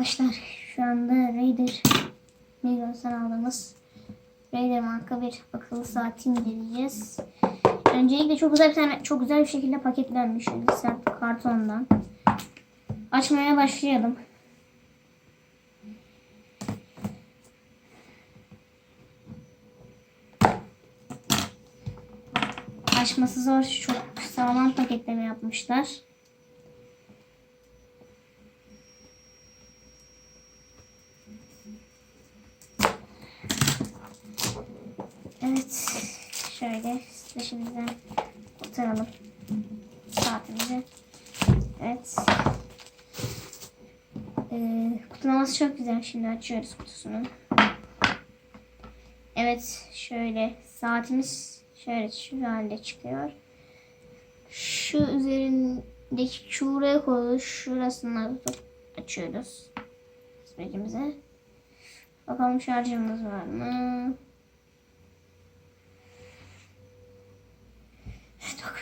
arkadaşlar şu anda Raider Migros'tan aldığımız Raider marka bir akıllı saati inceleyeceğiz. Öncelikle çok güzel bir tane çok güzel bir şekilde paketlenmiş sert kartondan. Açmaya başlayalım. Açması zor. Çok sağlam paketleme yapmışlar. Evet. Dışımızdan kurtaralım saatimizi. Evet. Ee, kutlaması çok güzel. Şimdi açıyoruz kutusunu. Evet. Şöyle saatimiz şöyle şu halde çıkıyor. Şu üzerindeki şuraya koyuyoruz. Şurasını açıyoruz. Sürecimize. Bakalım şarjımız var mı?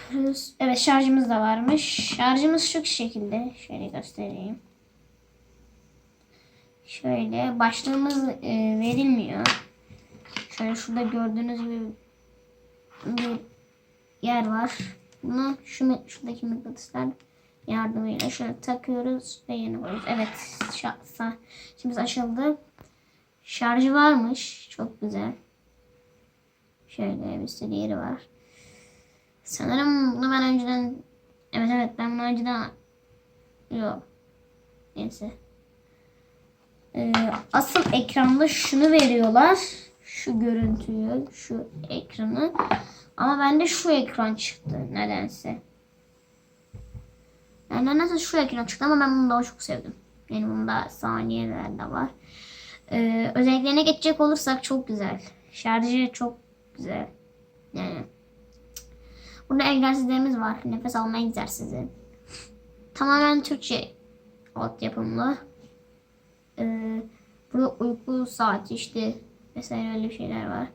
Bakıyoruz. Evet şarjımız da varmış. Şarjımız şu şekilde. Şöyle göstereyim. Şöyle başlığımız e, verilmiyor. Şöyle şurada gördüğünüz gibi bir yer var. Bunu şu şuradaki mıknatıslar yardımıyla şöyle takıyoruz ve yeni koyuyoruz. Evet şarjı şimdi açıldı. Şarjı varmış. Çok güzel. Şöyle bir sürü yeri var. Sanırım bunu ben önceden evet evet ben bunu önceden yok neyse. Ee, asıl ekranda şunu veriyorlar şu görüntüyü şu ekranı. Ama bende şu ekran çıktı nedense. Yani nasıl şu ekran çıktı ama ben bunu daha çok sevdim. Yani bunda saniyeler de var. Ee, özelliklerine geçecek olursak çok güzel. Şarjı çok güzel. Yani Burada egzersizlerimiz var. Nefes alma egzersizi. Tamamen Türkçe altyapımlı. Ee, burada uyku saati işte vesaire öyle şeyler var.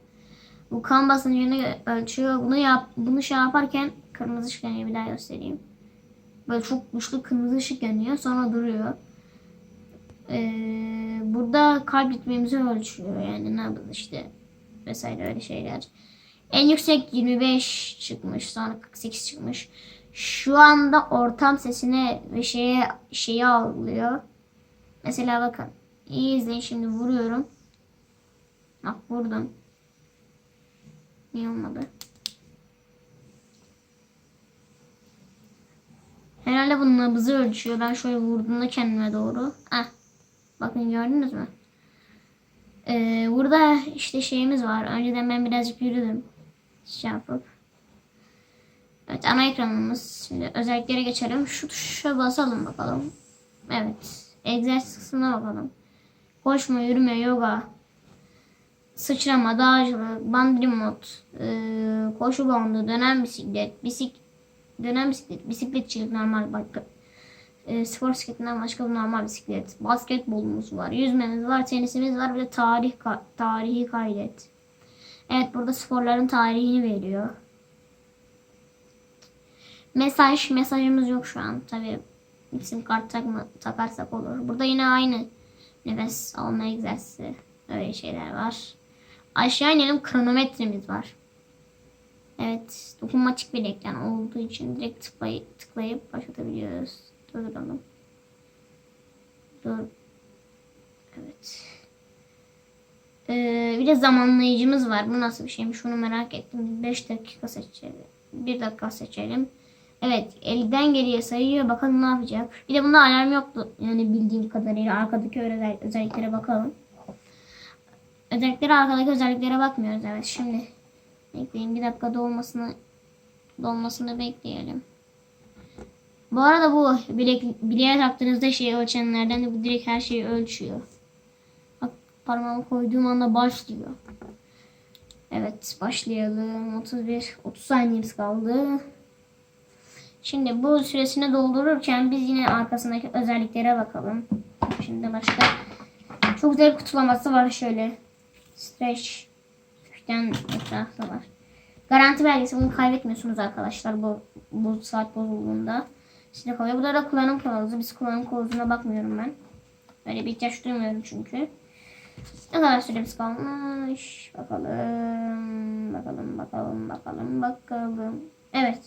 Bu kan basıncını ölçüyor. Bunu yap, bunu şey yaparken kırmızı ışık yanıyor. Bir daha göstereyim. Böyle çok güçlü kırmızı ışık yanıyor. Sonra duruyor. Ee, burada kalp ritmimizi ölçüyor. Yani nabız işte vesaire öyle şeyler. En yüksek 25 çıkmış. Sonra 48 çıkmış. Şu anda ortam sesini ve şeye şeyi algılıyor. Mesela bakın. İyi izleyin şimdi vuruyorum. Bak vurdum. Niye olmadı? Herhalde bunun nabızı ölçüyor. Ben şöyle vurduğumda kendime doğru. Ah. Bakın gördünüz mü? Ee, burada işte şeyimiz var. Önceden ben birazcık yürüdüm şey yapıp. Evet ana ekranımız. Şimdi özelliklere geçelim. Şu tuşa basalım bakalım. Evet. Egzersiz kısmına bakalım. Koşma, yürüme, yoga. Sıçrama, dağcılık, bandri mod, e, koşu bandı, dönen bisiklet, bisik, dönen bisiklet, bisikletçilik normal bak, e, spor bisikletinden başka normal bisiklet, basketbolumuz var, yüzmemiz var, tenisimiz var, bir tarih tarihi kaydet. Evet burada sporların tarihini veriyor. Mesaj. Mesajımız yok şu an. Tabi isim kart takma, takarsak olur. Burada yine aynı nefes alma egzersizi. Öyle şeyler var. Aşağı inelim kronometremiz var. Evet. Dokunmatik bir ekran olduğu için direkt tıklayıp, tıklayıp başlatabiliyoruz. Durduralım. Dur. Evet. Ee, bir de zamanlayıcımız var. Bu nasıl bir şeymiş bunu merak ettim. 5 dakika seçelim. 1 dakika seçelim. Evet elden geriye sayıyor. Bakalım ne yapacak. Bir de bunda alarm yoktu. Yani bildiğim kadarıyla arkadaki özelliklere bakalım. Özelliklere arkadaki özelliklere bakmıyoruz. Evet şimdi bekleyin bir dakika dolmasını dolmasını bekleyelim. Bu arada bu bilek, bileğe taktığınızda şeyi ölçenlerden de bu direkt her şeyi ölçüyor. Parmağımı koyduğum anda başlıyor. Evet başlayalım. 31 30 saniyemiz kaldı. Şimdi bu süresini doldururken biz yine arkasındaki özelliklere bakalım. Şimdi başka çok güzel kutulaması var şöyle. Stretch kökten etrafı var. Garanti belgesi bunu kaybetmiyorsunuz arkadaşlar bu, bu saat bozulduğunda. Size kalıyor. Burada da kullanım kılavuzu. Biz kullanım kılavuzuna bakmıyorum ben. Öyle bir ihtiyaç duymuyorum çünkü. Ne kadar süremiz kalmış? Bakalım. Bakalım bakalım bakalım bakalım. Evet.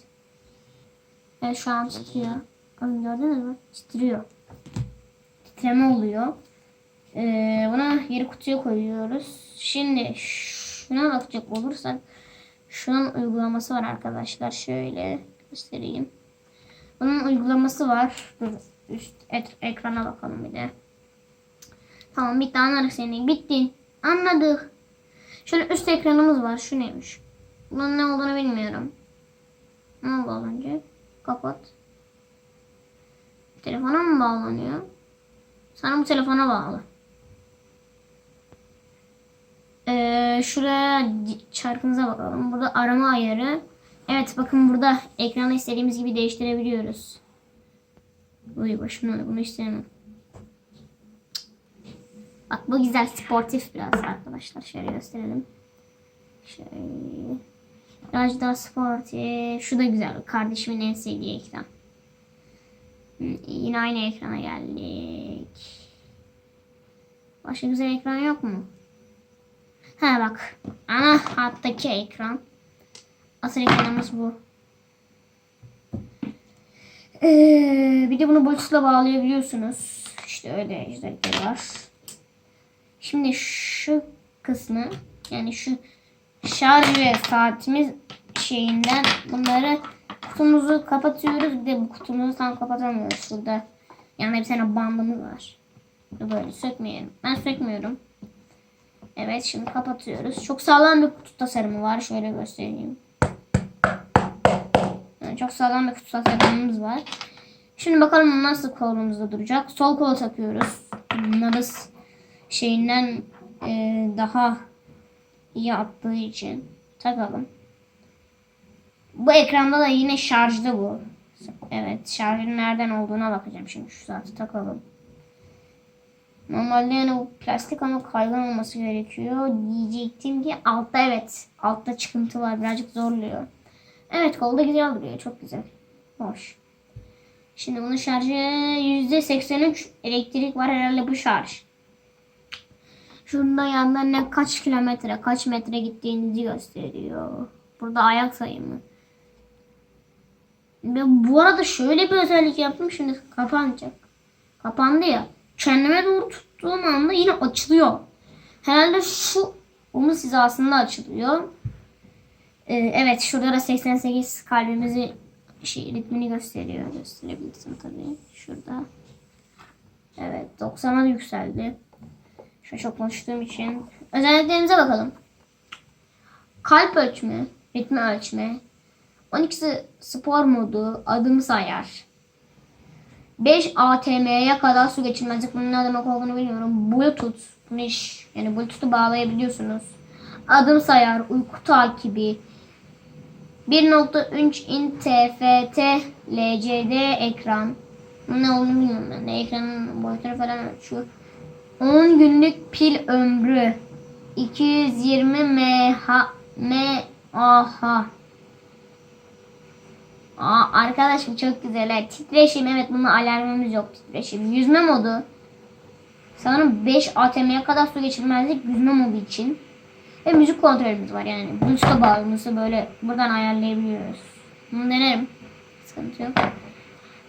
Evet şu an titriyor. Bakın gördünüz mü? Titriyor. Titreme oluyor. Ee, buna geri kutuya koyuyoruz. Şimdi şuna bakacak olursak şunun uygulaması var arkadaşlar. Şöyle göstereyim. Bunun uygulaması var. Dur üst et- ekrana bakalım bir de. Tamam bitti anladık seni. Bittin. Anladık. Şöyle üst ekranımız var. Şu neymiş? Bunun ne olduğunu bilmiyorum. Ne oldu az önce? Kapat. Telefona mı bağlanıyor? Sana bu telefona bağlı. Ee, şuraya çarkınıza bakalım. Burada arama ayarı. Evet bakın burada ekranı istediğimiz gibi değiştirebiliyoruz. Uy başımdan bunu istemem. Bak bu güzel sportif biraz arkadaşlar. Şöyle gösterelim. Şöyle. Biraz daha sportif. Şu da güzel. Kardeşimin en sevdiği ekran. Yine aynı ekrana geldik. Başka güzel ekran yok mu? Ha bak. Ana hattaki ekran. Asıl ekranımız bu. Ee, bir de bunu Bluetooth'la bağlayabiliyorsunuz. İşte öyle özellikleri var. Şimdi şu kısmı yani şu şarj ve saatimiz şeyinden bunları kutumuzu kapatıyoruz. Bir de bu kutumuzu tam kapatamıyoruz şurada. Yani bir tane bandımız var. Böyle sökmeyelim. Ben sökmüyorum. Evet şimdi kapatıyoruz. Çok sağlam bir kutu tasarımı var. Şöyle göstereyim. Yani çok sağlam bir kutu tasarımımız var. Şimdi bakalım nasıl kolumuzda duracak. Sol kola takıyoruz. Nabız şeyinden e, daha iyi attığı için takalım. Bu ekranda da yine şarjlı bu. Evet şarjın nereden olduğuna bakacağım şimdi şu saati takalım. Normalde yani bu plastik ama kaygan olması gerekiyor. Diyecektim ki altta evet. Altta çıkıntı var. Birazcık zorluyor. Evet kolda güzel duruyor. Çok güzel. Hoş. Şimdi bunun şarjı %83 elektrik var herhalde bu şarj. Şurada yanda ne kaç kilometre kaç metre gittiğinizi gösteriyor. Burada ayak sayımı. Ve bu arada şöyle bir özellik yaptım şimdi kapanacak. Kapandı ya. Kendime doğru tuttuğum anda yine açılıyor. Herhalde şu omuz hizasında açılıyor. Ee, evet şurada da 88 kalbimizi şey, ritmini gösteriyor. Gösterebilirsin tabii. Şurada. Evet 90'a da yükseldi. Şu çok konuştuğum için. Özelliklerimize bakalım. Kalp ölçme, ritmi ölçme. 12'si spor modu, adım sayar. 5 ATM'ye kadar su geçirmezlik. Bunun ne demek olduğunu bilmiyorum. Bluetooth. Bunu iş, yani Bluetooth'u bağlayabiliyorsunuz. Adım sayar, uyku takibi. 1.3 in TFT LCD ekran. Ne olduğunu bilmiyorum ben. Ekranın boyutları falan ölçüyor. 10 günlük pil ömrü. 220 mAh. Aa, arkadaşım çok güzel. Titreşim evet bunun alarmımız yok titreşim. Yüzme modu. Sanırım 5 ATM'ye kadar su geçirmezlik yüzme modu için. Ve müzik kontrolümüz var yani. Bluetooth'a bağımlısı böyle buradan ayarlayabiliyoruz. Bunu denerim. Sıkıntı yok.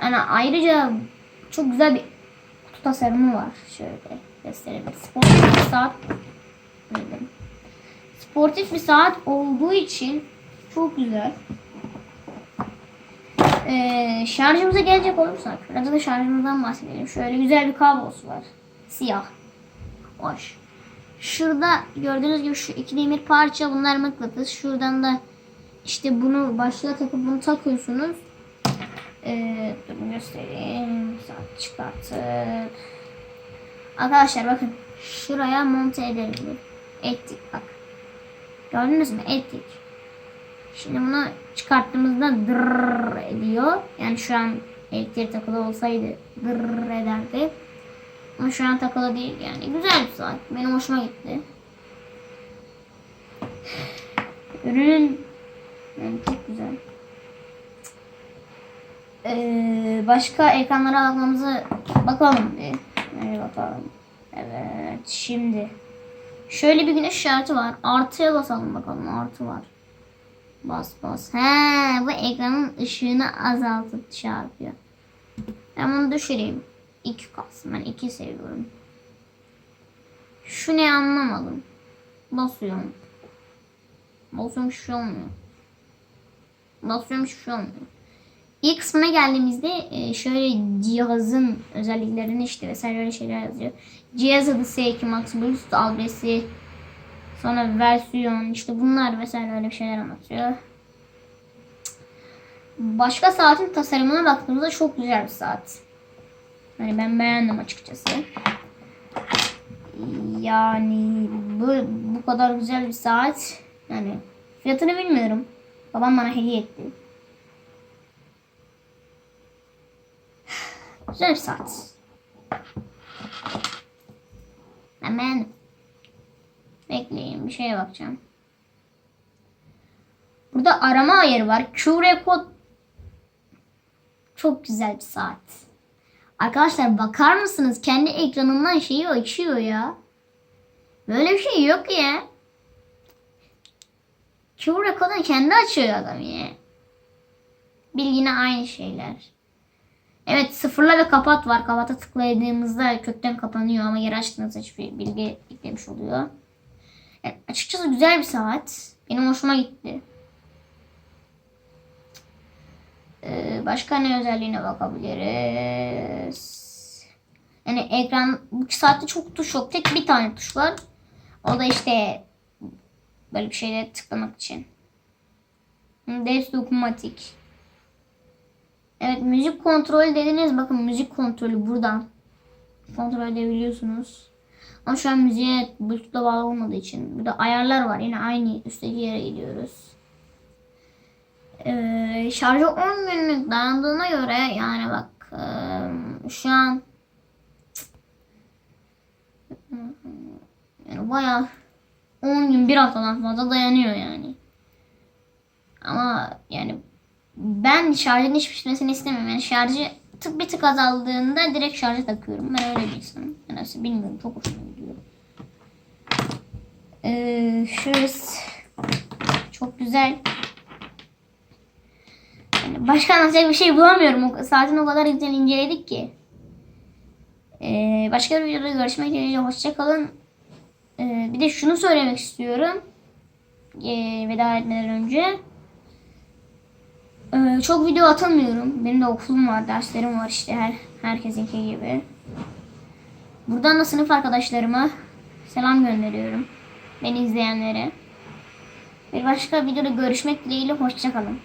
Yani ayrıca çok güzel bir kutu tasarımı var. Şöyle gösterelim. Sportif bir saat. Sportif bir saat olduğu için çok güzel. Ee, şarjımıza gelecek olursak, biraz da şarjımızdan bahsedelim. Şöyle güzel bir kablosu var. Siyah. Hoş. Şurada gördüğünüz gibi şu iki demir parça bunlar mıknatıs. Şuradan da işte bunu başlığa takıp bunu takıyorsunuz. Ee, dur göstereyim. Saat çıkartıp. Arkadaşlar bakın. Şuraya monte edelim. Ettik bak. Gördünüz mü? Ettik. Şimdi bunu çıkarttığımızda dırr ediyor. Yani şu an elektriği takılı olsaydı dırr ederdi. Ama şu an takılı değil yani. Güzel bir saat. Benim hoşuma gitti. Ürünün yani çok güzel. Ee, başka ekranlara bakmamızı bakalım. bir. Hadi bakalım. Evet şimdi. Şöyle bir güneş işareti var. Artıya basalım bakalım. Artı var. Bas bas. He, bu ekranın ışığını azaltıp yapıyor. Ben bunu düşüreyim. 2 kalsın. Ben 2 seviyorum. Şu ne anlamadım. Basıyorum. Basıyorum hiçbir şey olmuyor. Basıyorum hiçbir şey olmuyor. İlk kısmına geldiğimizde e, şöyle cihazın özelliklerini işte vesaire öyle şeyler yazıyor. Cihaz adı S2 Max Bluetooth adresi sonra versiyon işte bunlar vesaire öyle şeyler anlatıyor. Başka saatin tasarımına baktığımızda çok güzel bir saat. Hani ben beğendim açıkçası. Yani bu, bu kadar güzel bir saat. Yani fiyatını bilmiyorum. Babam bana hediye etti. Saat. Ben beğendim. Bekleyin bir şeye bakacağım. Burada arama ayarı var. QR kod çok güzel bir saat. Arkadaşlar bakar mısınız? Kendi ekranından şeyi açıyor ya. Böyle bir şey yok ya. QR kodunu kendi açıyor adam ya. Bilgine aynı şeyler. Evet sıfırla ve kapat var. Kapata tıkladığımızda kökten kapanıyor ama geri açtığınızda hiçbir bilgi eklemiş oluyor. Yani açıkçası güzel bir saat. Benim hoşuma gitti. Ee, başka ne özelliğine bakabiliriz? Yani ekran bu saatte çok tuş yok. Tek bir tane tuş var. O da işte böyle bir şeyle tıklamak için. Des dokunmatik. Evet müzik kontrolü dediniz. Bakın müzik kontrolü buradan. Kontrol edebiliyorsunuz. Ama şu an müziğe Bluetooth'la bağlı olmadığı için. Burada ayarlar var. Yine aynı üstteki yere gidiyoruz. Ee, şarjı 10 günlük dayandığına göre yani bak şu an yani bayağı 10 gün bir haftadan fazla dayanıyor yani. Ama yani ben şarjın hiç pişmesini istemiyorum. Yani şarjı tık bir tık azaldığında direkt şarja takıyorum. Ben öyle bir insanım. Yani aslında bilmiyorum çok hoşuma gidiyor. Ee, şöyle çok güzel. Yani başka anlatacak bir şey bulamıyorum. O, saatin o kadar güzel inceledik ki. Ee, başka bir videoda görüşmek dileğiyle. Hoşçakalın. Ee, bir de şunu söylemek istiyorum. Ee, veda etmeden önce. Ee, çok video atamıyorum. Benim de okulum var, derslerim var işte her herkesinki gibi. Buradan da sınıf arkadaşlarıma selam gönderiyorum. Beni izleyenlere. Bir başka videoda görüşmek dileğiyle hoşçakalın.